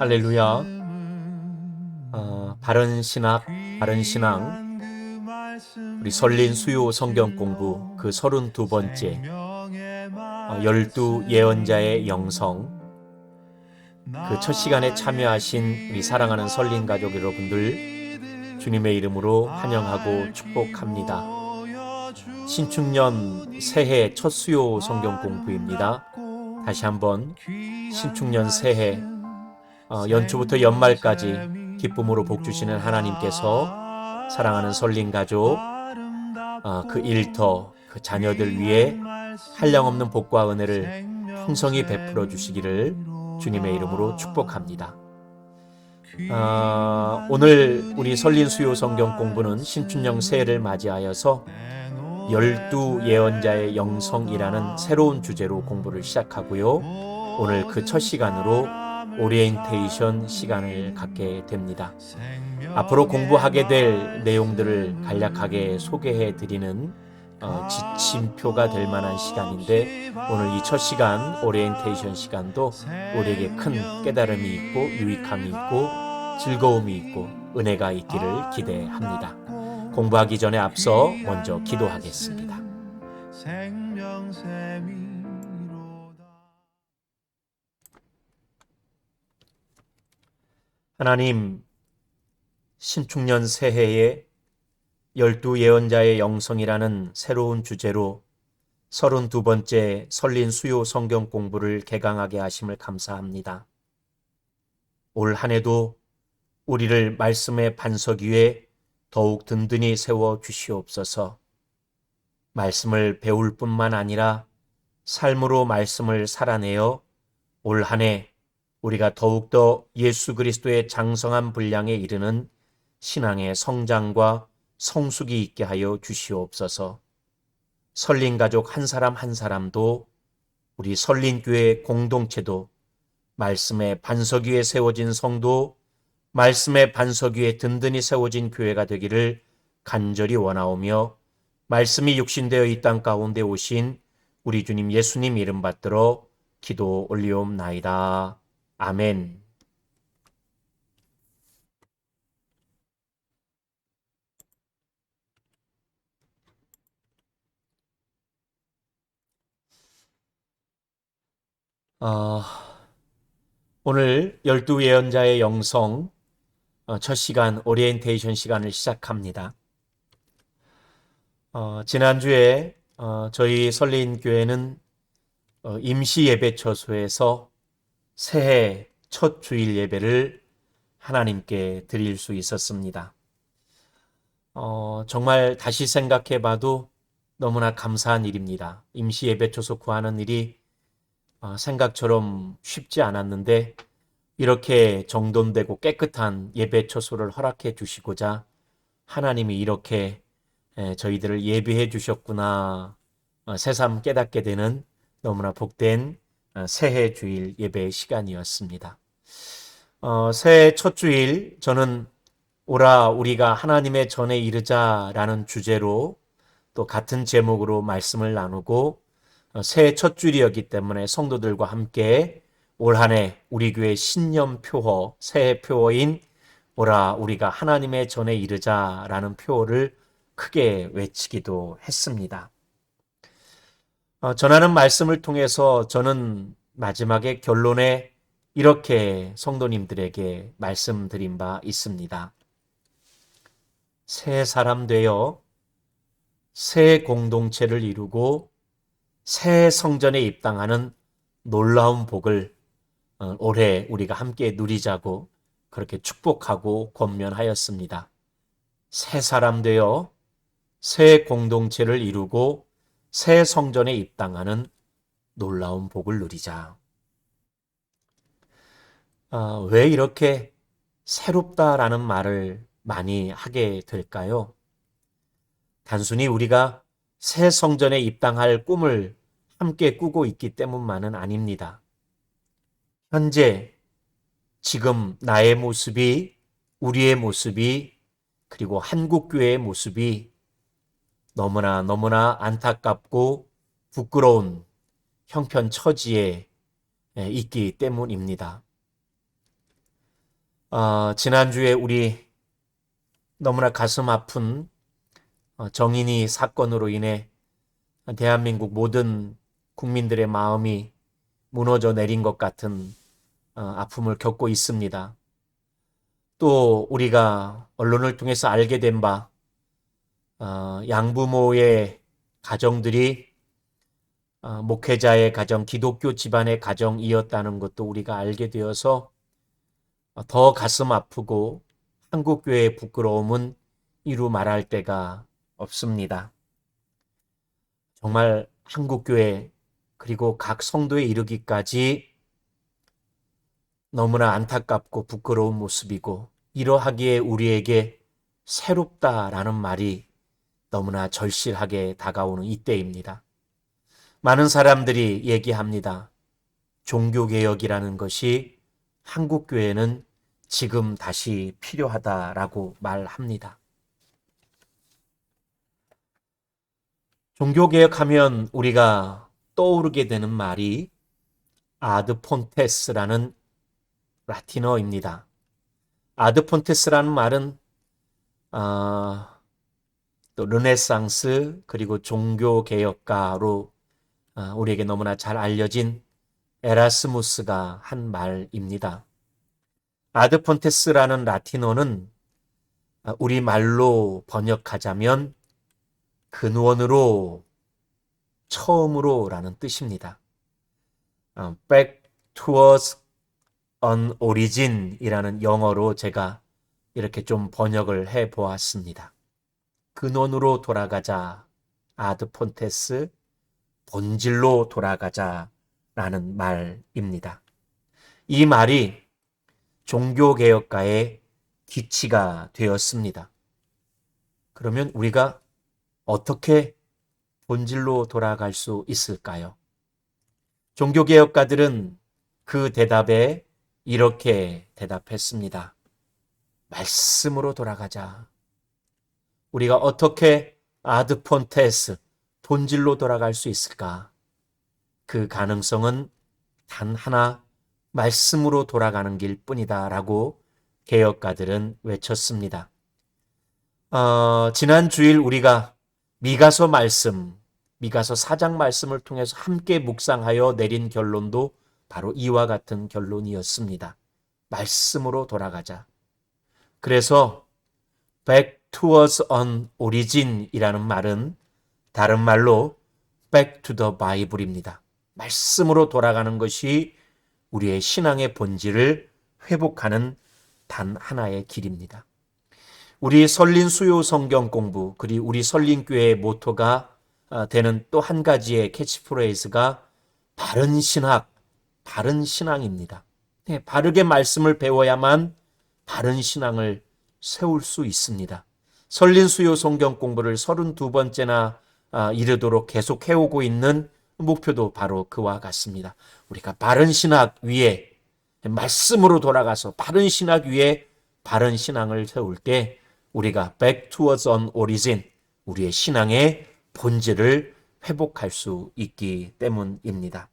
할렐루야. 어, 바른 신학, 바른 신앙, 우리 설린 수요 성경 공부 그 서른 두 번째, 어, 열두 예언자의 영성, 그 첫 시간에 참여하신 우리 사랑하는 설린 가족 여러분들, 주님의 이름으로 환영하고 축복합니다. 신축년 새해 첫 수요 성경 공부입니다. 다시 한번 신축년 새해 어, 연초부터 연말까지 기쁨으로 복 주시는 하나님께서 사랑하는 설린 가족 어, 그 일터 그 자녀들 위해 한량없는 복과 은혜를 풍성히 베풀어 주시기를 주님의 이름으로 축복합니다. 어, 오늘 우리 설린 수요 성경 공부는 신춘령 새해를 맞이하여서 열두 예언자의 영성이라는 새로운 주제로 공부를 시작하고요. 오늘 그 첫 시간으로 오리엔테이션 시간을 갖게 됩니다. 앞으로 공부하게 될 내용들을 간략하게 소개해 드리는 어, 지침표가 될 만한 시간인데 오늘 이 첫 시간 오리엔테이션 시간도 우리에게 큰 깨달음이 있고 유익함이 있고 즐거움이 있고 은혜가 있기를 기대합니다. 공부하기 전에 앞서 먼저 기도하겠습니다. 하나님, 신축년 새해에 열두 예언자의 영성이라는 새로운 주제로 서른 두 번째 설린 수요 성경 공부를 개강하게 하심을 감사합니다. 올 한 해도 우리를 말씀의 반석 위에 더욱 든든히 세워 주시옵소서. 말씀을 배울 뿐만 아니라 삶으로 말씀을 살아내어 올 한 해 우리가 더욱더 예수 그리스도의 장성한 분량에 이르는 신앙의 성장과 성숙이 있게 하여 주시옵소서. 설린 가족 한 사람 한 사람도 우리 설린 교회 공동체도 말씀의 반석 위에 세워진 성도 말씀의 반석 위에 든든히 세워진 교회가 되기를 간절히 원하오며 말씀이 육신되어 이 땅 가운데 오신 우리 주님 예수님 이름 받들어 기도 올리옵나이다. 아멘. 어, 오늘 열두 예언자의 영성 어, 첫 시간 오리엔테이션 시간을 시작합니다. 어, 지난주에 어, 저희 설린 교회는 어, 임시 예배 처소에서 새해 첫 주일 예배를 하나님께 드릴 수 있었습니다. 어, 정말 다시 생각해 봐도 너무나 감사한 일입니다. 임시 예배 처소 구하는 일이 어, 생각처럼 쉽지 않았는데 이렇게 정돈되고 깨끗한 예배 처소를 허락해 주시고자 하나님이 이렇게 저희들을 예배해 주셨구나 어, 새삼 깨닫게 되는 너무나 복된 어, 새해 주일 예배 시간이었습니다. 어, 새해 첫 주일 저는 오라 우리가 하나님의 전에 이르자라는 주제로 또 같은 제목으로 말씀을 나누고 어, 새해 첫 주일이었기 때문에 성도들과 함께 올 한해 우리 교회 신년 표어 새해 표어인 오라 우리가 하나님의 전에 이르자라는 표어를 크게 외치기도 했습니다. 어, 전하는 말씀을 통해서 저는 마지막에 결론에 이렇게 성도님들에게 말씀드린 바 있습니다. 새 사람 되어 새 공동체를 이루고 새 성전에 입당하는 놀라운 복을 어, 올해 우리가 함께 누리자고 그렇게 축복하고 권면하였습니다. 새 사람 되어 새 공동체를 이루고 새 성전에 입당하는 놀라운 복을 누리자. 아, 왜 이렇게 새롭다라는 말을 많이 하게 될까요? 단순히 우리가 새 성전에 입당할 꿈을 함께 꾸고 있기 때문만은 아닙니다. 현재 지금 나의 모습이 우리의 모습이 그리고 한국교회의 모습이 너무나 너무나 안타깝고 부끄러운 형편 처지에 예, 있기 때문입니다. 어, 지난주에 우리 너무나 가슴 아픈 어, 정인이 사건으로 인해 대한민국 모든 국민들의 마음이 무너져 내린 것 같은 어, 아픔을 겪고 있습니다. 또 우리가 언론을 통해서 알게 된 바, 어, 양부모의 가정들이 어, 목회자의 가정, 기독교 집안의 가정이었다는 것도 우리가 알게 되어서 더 가슴 아프고 한국교회의 부끄러움은 이루 말할 데가 없습니다. 정말 한국교회 그리고 각 성도에 이르기까지 너무나 안타깝고 부끄러운 모습이고 이러하기에 우리에게 새롭다라는 말이 너무나 절실하게 다가오는 이때입니다. 많은 사람들이 얘기합니다. 종교개혁이라는 것이 한국교회는 지금 다시 필요하다라고 말합니다. 종교개혁하면 우리가 떠오르게 되는 말이 아드폰테스라는 라틴어입니다. 아드폰테스라는 말은 어, 또 르네상스 그리고 종교 개혁가로 어, 우리에게 너무나 잘 알려진 에라스무스가 한 말입니다. 아드폰테스라는 라틴어는 우리 말로 번역하자면 근원으로 처음으로라는 뜻입니다. 어, back towards an origin이라는 영어로 제가 이렇게 좀 번역을 해 보았습니다. 근원으로 돌아가자 아드 폰테스 본질로 돌아가자 라는 말입니다. 이 말이 종교개혁가의 기치가 되었습니다. 그러면 우리가 어떻게 본질로 돌아갈 수 있을까요? 종교개혁가들은 그 대답에 이렇게 대답했습니다. 말씀으로 돌아가자. 우리가 어떻게 아드폰테스, 본질로 돌아갈 수 있을까? 그 가능성은 단 하나 말씀으로 돌아가는 길 뿐이다 라고 개혁가들은 외쳤습니다. 어, 지난 주일 우리가 미가서 말씀, 미가서 사장 말씀을 통해서 함께 묵상하여 내린 결론도 바로 이와 같은 결론이었습니다. 말씀으로 돌아가자. 그래서 back towards an origin이라는 말은 다른 말로 back to the Bible입니다. 말씀으로 돌아가는 것이 우리의 신앙의 본질을 회복하는 단 하나의 길입니다. 우리 설린 수요 성경 공부, 그리고 우리 설린 교회의 모토가 아, 되는 또 한 가지의 캐치프레이즈가 바른 신학, 바른 신앙입니다. 네, 바르게 말씀을 배워야만 바른 신앙을 세울 수 있습니다. 설린 수요 성경 공부를 32번째나 아, 이르도록 계속 해오고 있는 목표도 바로 그와 같습니다. 우리가 바른 신학 위에 말씀으로 돌아가서 바른 신학 위에 바른 신앙을 세울 때 우리가 back towards an origin 우리의 신앙의 본질을 회복할 수 있기 때문입니다.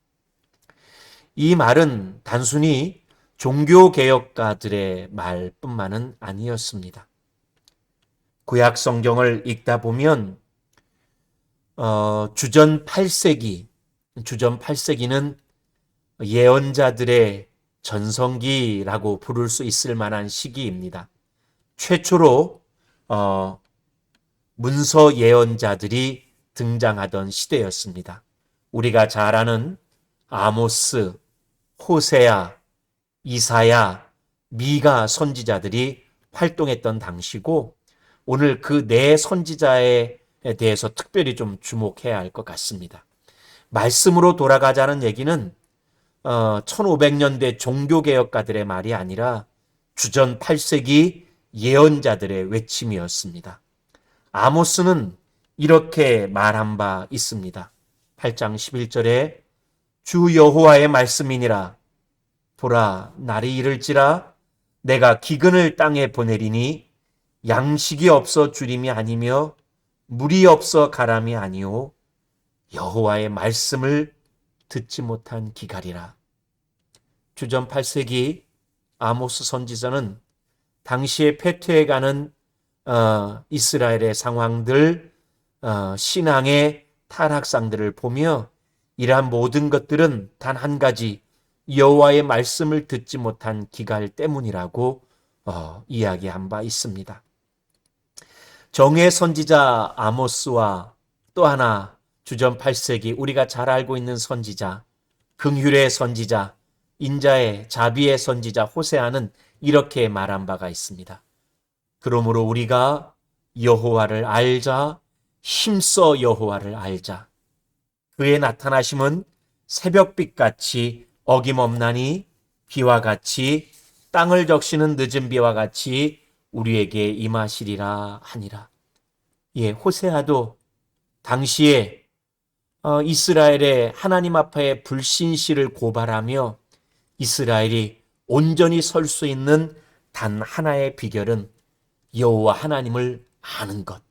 이 말은 단순히 종교개혁가들의 말뿐만은 아니었습니다. 구약 성경을 읽다 보면 어, 주전 8세기 주전 8세기는 예언자들의 전성기라고 부를 수 있을 만한 시기입니다. 최초로 어, 문서 예언자들이 등장하던 시대였습니다. 우리가 잘 아는 아모스, 호세야, 이사야, 미가 선지자들이 활동했던 당시고 오늘 그 네 선지자에 대해서 특별히 좀 주목해야 할 것 같습니다. 말씀으로 돌아가자는 얘기는 어, 1500년대 종교개혁가들의 말이 아니라 주전 8세기 예언자들의 외침이었습니다. 아모스는 이렇게 말한 바 있습니다. 8장 11절에 주 여호와의 말씀이니라. 보라 날이 이를지라. 내가 기근을 땅에 보내리니 양식이 없어 주림이 아니며 물이 없어 가람이 아니오. 여호와의 말씀을 듣지 못한 기갈이라. 주전 8세기 아모스 선지자는 당시에 패퇴해 가는 어, 이스라엘의 상황들, 어, 신앙의 타락상들을 보며 이러한 모든 것들은 단 한 가지 여호와의 말씀을 듣지 못한 기갈 때문이라고 어, 이야기한 바 있습니다. 정의 선지자 아모스와 또 하나 주전 8세기 우리가 잘 알고 있는 선지자 긍휼의 선지자 인자의 자비의 선지자 호세아는 이렇게 말한 바가 있습니다. 그러므로 우리가 여호와를 알자 힘써 여호와를 알자 그의 나타나심은 새벽빛 같이 어김없나니 비와 같이 땅을 적시는 늦은 비와 같이 우리에게 임하시리라 하니라. 예, 호세아도 당시에 어, 이스라엘의 하나님 앞에 불신시를 고발하며 이스라엘이 온전히 설 수 있는 단 하나의 비결은 여호와 하나님을 아는 것,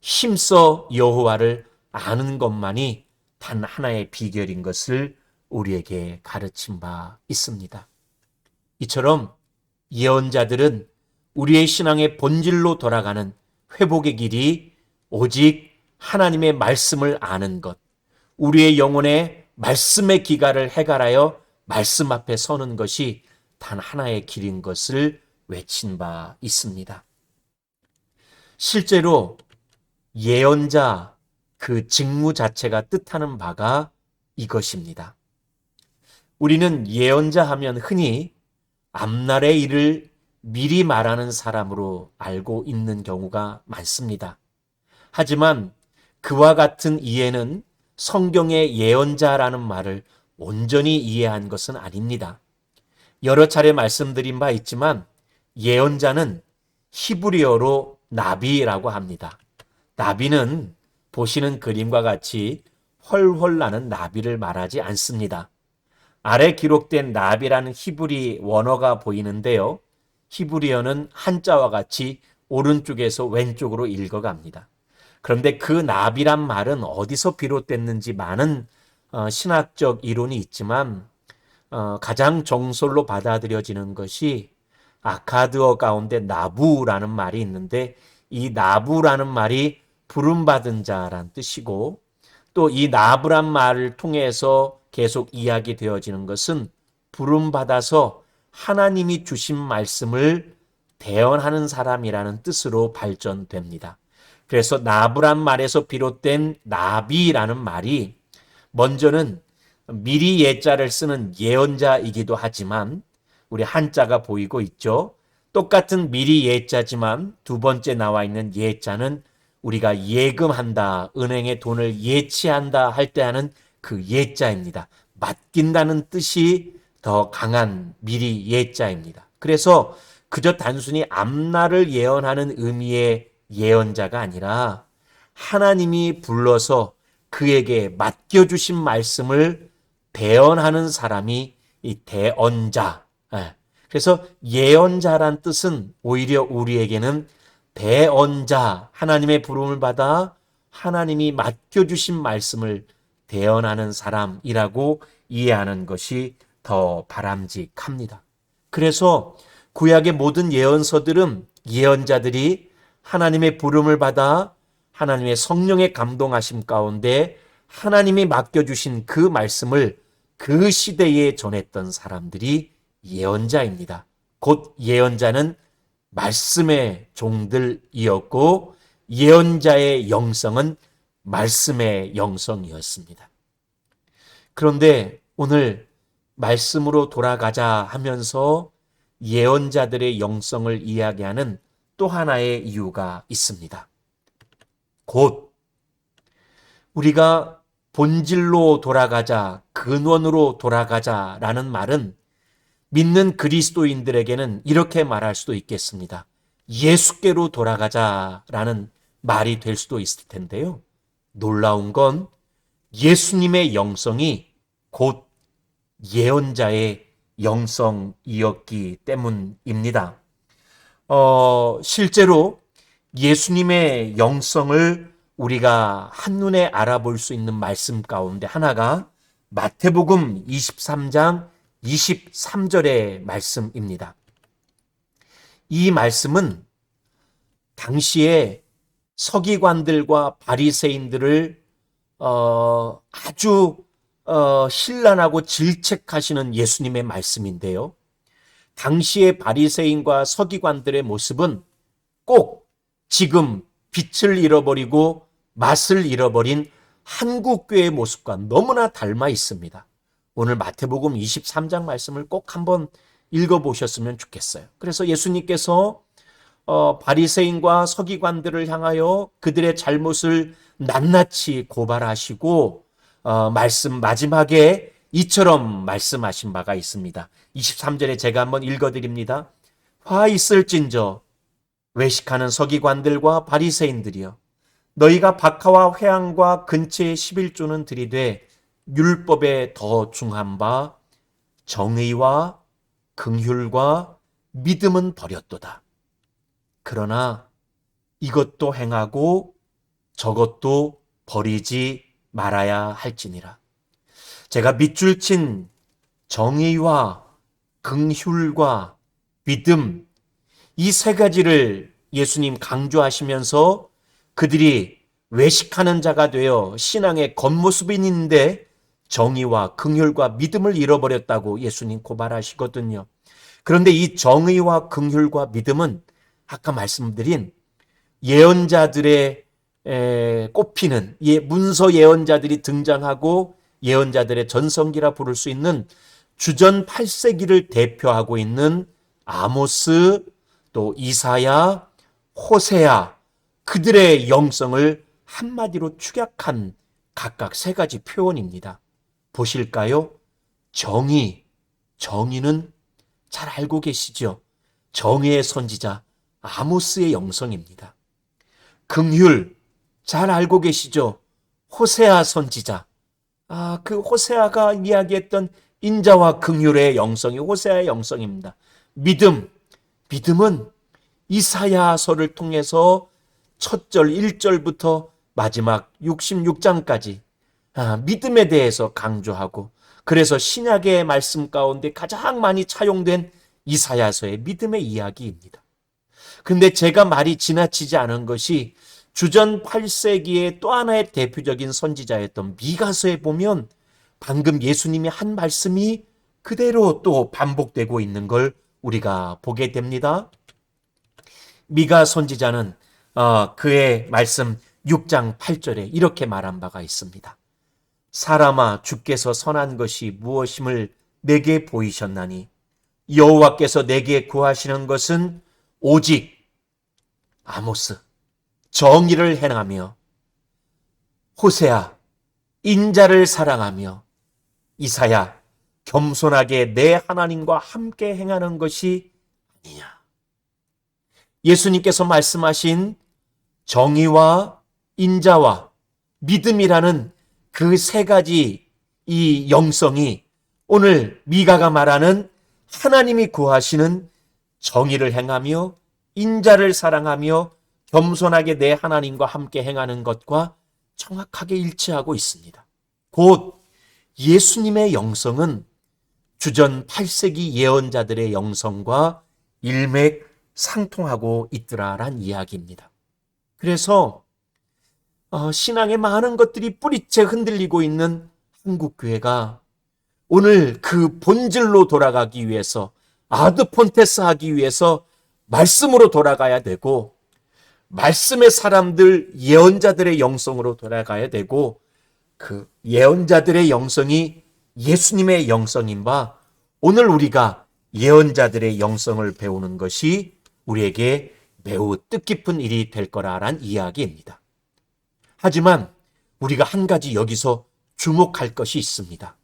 힘써 여호와를 아는 것만이 단 하나의 비결인 것을 우리에게 가르친 바 있습니다. 이처럼 예언자들은 우리의 신앙의 본질로 돌아가는 회복의 길이 오직 하나님의 말씀을 아는 것, 우리의 영혼의 말씀의 기가를 해갈하여 말씀 앞에 서는 것이 단 하나의 길인 것을 외친 바 있습니다. 실제로 예언자 그 직무 자체가 뜻하는 바가 이것입니다. 우리는 예언자 하면 흔히 앞날의 일을 미리 말하는 사람으로 알고 있는 경우가 많습니다. 하지만 그와 같은 이해는 성경의 예언자라는 말을 온전히 이해한 것은 아닙니다. 여러 차례 말씀드린 바 있지만 예언자는 히브리어로 나비라고 합니다. 나비는 보시는 그림과 같이 헐헐 나는 나비를 말하지 않습니다. 아래 기록된 나비라는 히브리 원어가 보이는데요. 히브리어는 한자와 같이 오른쪽에서 왼쪽으로 읽어갑니다. 그런데 그 나비란 말은 어디서 비롯됐는지 많은 어, 신학적 이론이 있지만 어, 가장 정설로 받아들여지는 것이 아카드어 가운데 나부라는 말이 있는데 이 나부라는 말이 부름받은 자란 뜻이고 또 이 나부란 말을 통해서 계속 이야기 되어지는 것은 부름받아서 하나님이 주신 말씀을 대언하는 사람이라는 뜻으로 발전됩니다. 그래서 나부란 말에서 비롯된 나비라는 말이 먼저는 미리 예자를 쓰는 예언자이기도 하지만 우리 한자가 보이고 있죠. 똑같은 미리 예자지만 두 번째 나와 있는 예자는 우리가 예금한다, 은행에 돈을 예치한다 할 때 하는 그 예자입니다. 맡긴다는 뜻이 더 강한 미리 예자입니다. 그래서 그저 단순히 앞날을 예언하는 의미의 예언자가 아니라 하나님이 불러서 그에게 맡겨주신 말씀을 대언하는 사람이 이 대언자. 예. 그래서 예언자란 뜻은 오히려 우리에게는 대언자, 하나님의 부름을 받아 하나님이 맡겨 주신 말씀을 대언하는 사람이라고 이해하는 것이 더 바람직합니다. 그래서 구약의 모든 예언서들은 예언자들이 하나님의 부름을 받아 하나님의 성령의 감동하심 가운데 하나님이 맡겨 주신 그 말씀을 그 시대에 전했던 사람들이 예언자입니다. 곧 예언자는 말씀의 종들이었고 예언자의 영성은 말씀의 영성이었습니다. 그런데 오늘 말씀으로 돌아가자 하면서 예언자들의 영성을 이야기하는 또 하나의 이유가 있습니다. 곧 우리가 본질로 돌아가자, 근원으로 돌아가자라는 말은 믿는 그리스도인들에게는 이렇게 말할 수도 있겠습니다. 예수께로 돌아가자라는 말이 될 수도 있을 텐데요. 놀라운 건 예수님의 영성이 곧 예언자의 영성이었기 때문입니다. 어, 실제로 예수님의 영성을 우리가 한눈에 알아볼 수 있는 말씀 가운데 하나가 마태복음 23장 23절의 말씀입니다. 이 말씀은 당시에 서기관들과 바리새인들을 어, 아주 어, 신란하고 질책하시는 예수님의 말씀인데요. 당시의 바리새인과 서기관들의 모습은 꼭 지금 빛을 잃어버리고 맛을 잃어버린 한국교의 모습과 너무나 닮아 있습니다. 오늘 마태복음 23장 말씀을 꼭 한번 읽어보셨으면 좋겠어요. 그래서 예수님께서 어, 바리새인과 서기관들을 향하여 그들의 잘못을 낱낱이 고발하시고 어, 말씀 마지막에 이처럼 말씀하신 바가 있습니다. 23절에 제가 한번 읽어드립니다. 화 있을진저 외식하는 서기관들과 바리새인들이여 너희가 박하와 회양과 근처의 11조는 들이되 율법에 더 중한 바 정의와 긍휼과 믿음은 버렸도다. 그러나 이것도 행하고 저것도 버리지 말아야 할지니라. 제가 밑줄 친 정의와 긍휼과 믿음 이 세 가지를 예수님 강조하시면서 그들이 외식하는 자가 되어 신앙의 겉모습인데 정의와 긍휼과 믿음을 잃어버렸다고 예수님 고발하시거든요. 그런데 이 정의와 긍휼과 믿음은 아까 말씀드린 예언자들의 에, 꼽히는 예, 문서 예언자들이 등장하고 예언자들의 전성기라 부를 수 있는 주전 8세기를 대표하고 있는 아모스 또 이사야 호세야 그들의 영성을 한마디로 축약한 각각 세 가지 표현입니다. 보실까요? 정의, 정의는 잘 알고 계시죠? 정의의 선지자 아모스의 영성입니다. 긍휼, 잘 알고 계시죠? 호세아 선지자. 아, 그 호세아가 이야기했던 인자와 긍휼의 영성이 호세아의 영성입니다. 믿음, 믿음은 이사야서를 통해서 첫 절 1절부터 마지막 66장까지 아, 믿음에 대해서 강조하고 그래서 신약의 말씀 가운데 가장 많이 차용된 이사야서의 믿음의 이야기입니다. 근데 제가 말이 지나치지 않은 것이 주전 8세기의 또 하나의 대표적인 선지자였던 미가서에 보면 방금 예수님이 한 말씀이 그대로 또 반복되고 있는 걸 우리가 보게 됩니다. 미가 선지자는 어, 그의 말씀 6장 8절에 이렇게 말한 바가 있습니다. 사람아 주께서 선한 것이 무엇임을 내게 보이셨나니 여호와께서 내게 구하시는 것은 오직 아모스 정의를 행하며 호세아 인자를 사랑하며 이사야 겸손하게 내 하나님과 함께 행하는 것이 아니냐. 예수님께서 말씀하신 정의와 인자와 믿음이라는 그 세 가지 이 영성이 오늘 미가가 말하는 하나님이 구하시는 정의를 행하며 인자를 사랑하며 겸손하게 내 하나님과 함께 행하는 것과 정확하게 일치하고 있습니다. 곧 예수님의 영성은 주전 8세기 예언자들의 영성과 일맥 상통하고 있더라란 이야기입니다. 그래서 어, 신앙의 많은 것들이 뿌리째 흔들리고 있는 한국교회가 오늘 그 본질로 돌아가기 위해서 아드폰테스 하기 위해서 말씀으로 돌아가야 되고 말씀의 사람들 예언자들의 영성으로 돌아가야 되고 그 예언자들의 영성이 예수님의 영성인 바 오늘 우리가 예언자들의 영성을 배우는 것이 우리에게 매우 뜻깊은 일이 될 거라란 이야기입니다. 하지만 우리가 한 가지 여기서 주목할 것이 있습니다.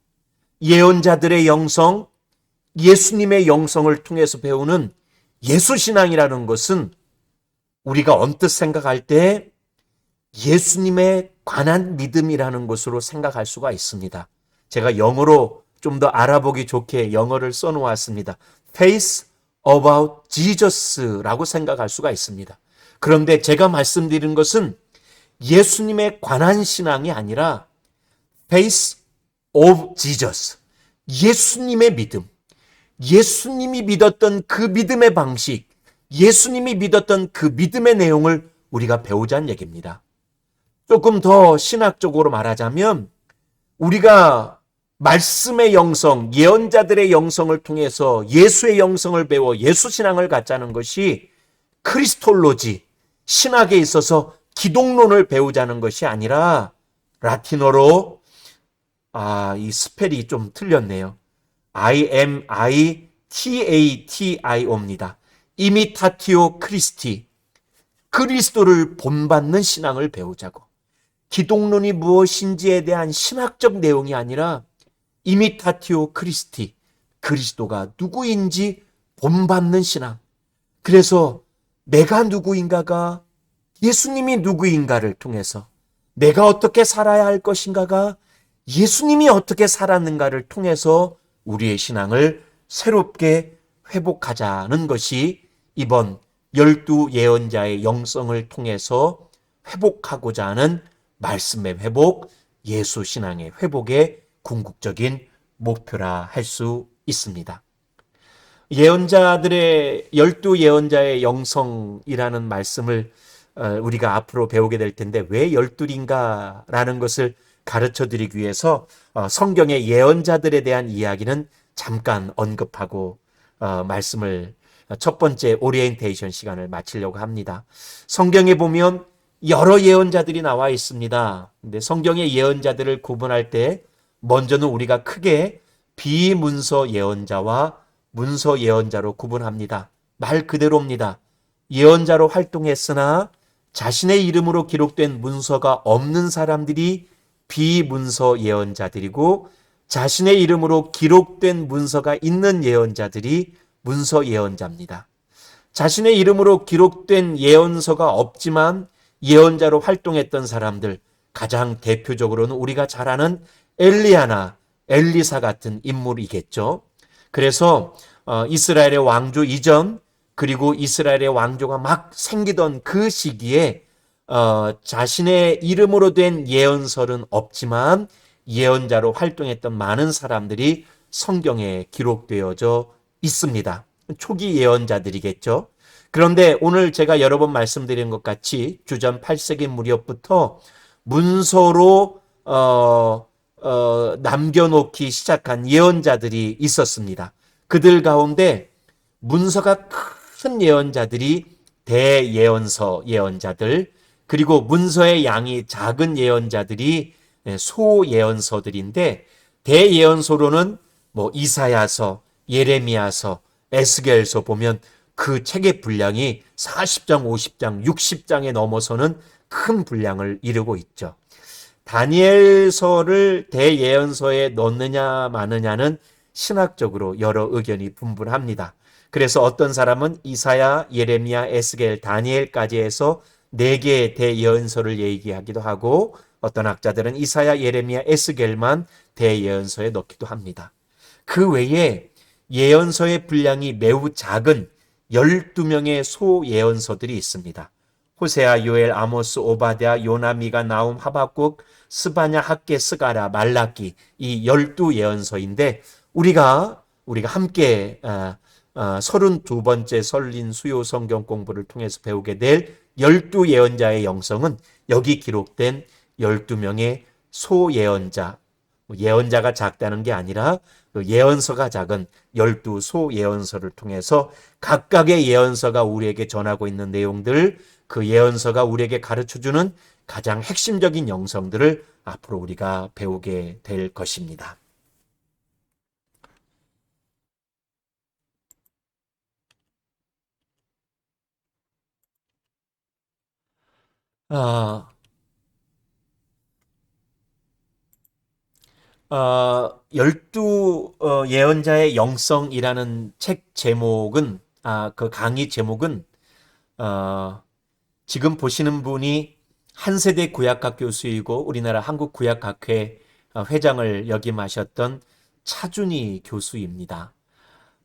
예언자들의 영성, 예수님의 영성을 통해서 배우는 예수신앙이라는 것은 우리가 언뜻 생각할 때 예수님에 관한 믿음이라는 것으로 생각할 수가 있습니다. 제가 영어로 좀 더 알아보기 좋게 영어를 써놓았습니다. Faith about Jesus라고 생각할 수가 있습니다. 그런데 제가 말씀드린 것은 예수님에 관한 신앙이 아니라 Faith of Jesus, 예수님의 믿음, 예수님이 믿었던 그 믿음의 방식, 예수님이 믿었던 그 믿음의 내용을 우리가 배우자는 얘기입니다. 조금 더 신학적으로 말하자면 우리가 말씀의 영성, 예언자들의 영성을 통해서 예수의 영성을 배워 예수 신앙을 갖자는 것이 크리스톨로지, 신학에 있어서 기독론을 배우자는 것이 아니라 라틴어로 아, 이 스펠이 좀 틀렸네요. I M I T A T I O입니다. 이미타티오 크리스티. 그리스도를 본받는 신앙을 배우자고. 기독론이 무엇인지에 대한 신학적 내용이 아니라 이미타티오 크리스티. 그리스도가 누구인지 본받는 신앙. 그래서 내가 누구인가가 예수님이 누구인가를 통해서 내가 어떻게 살아야 할 것인가가 예수님이 어떻게 살았는가를 통해서 우리의 신앙을 새롭게 회복하자는 것이 이번 열두 예언자의 영성을 통해서 회복하고자 하는 말씀의 회복, 예수 신앙의 회복의 궁극적인 목표라 할 수 있습니다. 예언자들의 열두 예언자의 영성이라는 말씀을 어, 우리가 앞으로 배우게 될 텐데 왜 열둘인가라는 것을 가르쳐 드리기 위해서 어, 성경의 예언자들에 대한 이야기는 잠깐 언급하고 어, 말씀을 첫 번째 오리엔테이션 시간을 마치려고 합니다. 성경에 보면 여러 예언자들이 나와 있습니다. 근데 성경의 예언자들을 구분할 때 먼저는 우리가 크게 비문서 예언자와 문서 예언자로 구분합니다. 말 그대로입니다. 예언자로 활동했으나 자신의 이름으로 기록된 문서가 없는 사람들이 비문서 예언자들이고 자신의 이름으로 기록된 문서가 있는 예언자들이 문서 예언자입니다. 자신의 이름으로 기록된 예언서가 없지만 예언자로 활동했던 사람들 가장 대표적으로는 우리가 잘 아는 엘리야나 엘리사 같은 인물이겠죠. 그래서 어, 이스라엘의 왕조 이전 그리고 이스라엘의 왕조가 막 생기던 그 시기에 어, 자신의 이름으로 된 예언설은 없지만 예언자로 활동했던 많은 사람들이 성경에 기록되어져 있습니다. 초기 예언자들이겠죠. 그런데 오늘 제가 여러 번 말씀드린 것 같이 주전 8세기 무렵부터 문서로 어, 어, 남겨놓기 시작한 예언자들이 있었습니다. 그들 가운데 문서가 큰 예언자들이 대예언서 예언자들, 그리고 문서의 양이 작은 예언자들이 소예언서들인데 대예언서로는 뭐 이사야서, 예레미야서, 에스겔서 보면 그 책의 분량이 40장, 50장, 60장에 넘어서는 큰 분량을 이루고 있죠. 다니엘서를 대예언서에 넣느냐 마느냐는 신학적으로 여러 의견이 분분합니다. 그래서 어떤 사람은 이사야, 예레미야, 에스겔, 다니엘까지 해서 네 개의 대예언서를 얘기하기도 하고 어떤 학자들은 이사야, 예레미야, 에스겔만 대예언서에 넣기도 합니다. 그 외에 예언서의 분량이 매우 작은 12명의 소예언서들이 있습니다. 호세아, 요엘, 아모스, 오바댜, 요나 미가, 나움, 하박국, 스바냐, 학계, 스가라, 말라기 이 12예언서인데 우리가 우리가 함께 어, 어, 32번째 설린 수요 성경 공부를 통해서 배우게 될 열두 예언자의 영성은 여기 기록된 12명의 소예언자, 뭐 예언자가 작다는 게 아니라 그 예언서가 작은 열두 소예언서를 통해서 각각의 예언서가 우리에게 전하고 있는 내용들, 그 예언서가 우리에게 가르쳐 주는 가장 핵심적인 영성들을 앞으로 우리가 배우게 될 것입니다. 아, 어, 열두 어, 예언자의 영성이라는 책 제목은 아, 그 강의 제목은 어, 지금 보시는 분이 한 세대 구약학 교수이고 우리나라 한국 구약학회 어, 회장을 역임하셨던 차준희 교수입니다.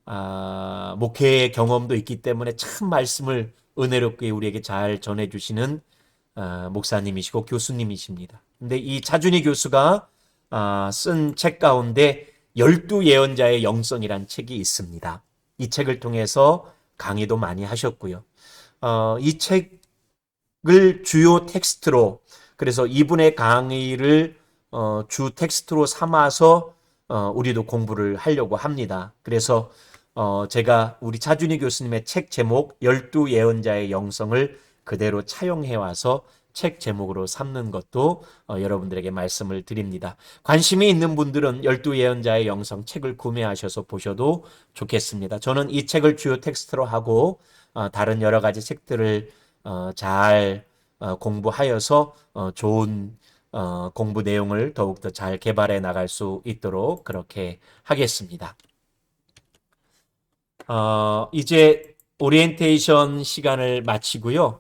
아, 목회 경험도 있기 때문에 참 말씀을 은혜롭게 우리에게 잘 전해주시는 어, 목사님이시고 교수님이십니다. 근데 이 차준희 교수가 어, 쓴책 가운데 열두 예언자의 영성이란 책이 있습니다. 이 책을 통해서 강의도 많이 하셨고요. 어, 이 책을 주요 텍스트로 그래서 이분의 강의를 어, 주 텍스트로 삼아서 어, 우리도 공부를 하려고 합니다. 그래서 어, 제가 우리 차준희 교수님의 책 제목 열두 예언자의 영성을 그대로 차용해 와서 책 제목으로 삼는 것도 어, 여러분들에게 말씀을 드립니다. 관심이 있는 분들은 열두 예언자의 영성 책을 구매하셔서 보셔도 좋겠습니다. 저는 이 책을 주요 텍스트로 하고 어, 다른 여러 가지 책들을 어, 잘 어, 공부하여서 어, 좋은 어, 공부 내용을 더욱더 잘 개발해 나갈 수 있도록 그렇게 하겠습니다. 어, 이제 오리엔테이션 시간을 마치고요.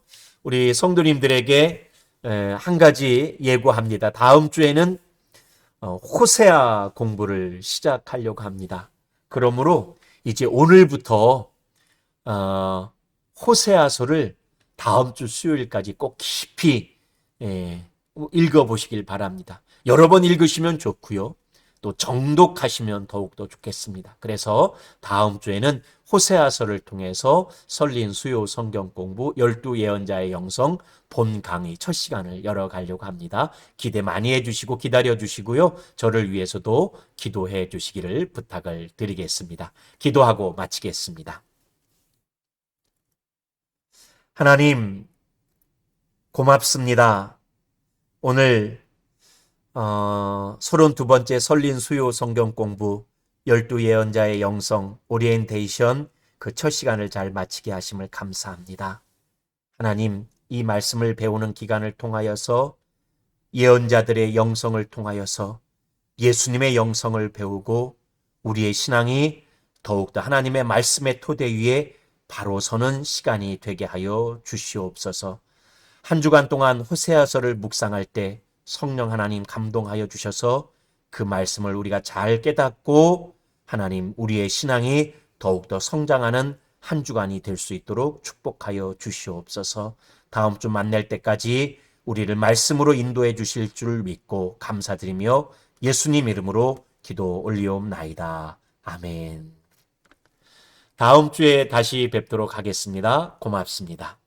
우리 성도님들에게 에, 한 가지 예고합니다. 다음 주에는 어, 호세아 공부를 시작하려고 합니다. 그러므로 이제 오늘부터 어, 호세아서를 다음 주 수요일까지 꼭 깊이 예, 읽어보시길 바랍니다. 여러 번 읽으시면 좋고요. 또 정독하시면 더욱더 좋겠습니다. 그래서 다음 주에는 호세아서를 통해서 설린 수요 성경 공부 열두 예언자의 영성 본 강의 첫 시간을 열어가려고 합니다. 기대 많이 해주시고 기다려 주시고요. 저를 위해서도 기도해 주시기를 부탁을 드리겠습니다. 기도하고 마치겠습니다. 하나님, 고맙습니다. 오늘 어, 32번째 설린 수요 성경 공부 열두 예언자의 영성 오리엔테이션 그 첫 시간을 잘 마치게 하심을 감사합니다. 하나님, 이 말씀을 배우는 기간을 통하여서 예언자들의 영성을 통하여서 예수님의 영성을 배우고 우리의 신앙이 더욱더 하나님의 말씀의 토대 위에 바로 서는 시간이 되게 하여 주시옵소서. 한 주간 동안 호세아서를 묵상할 때 성령 하나님 감동하여 주셔서 그 말씀을 우리가 잘 깨닫고 하나님 우리의 신앙이 더욱더 성장하는 한 주간이 될 수 있도록 축복하여 주시옵소서. 다음 주 만날 때까지 우리를 말씀으로 인도해 주실 줄 믿고 감사드리며 예수님 이름으로 기도 올리옵나이다. 아멘. 다음 주에 다시 뵙도록 하겠습니다. 고맙습니다.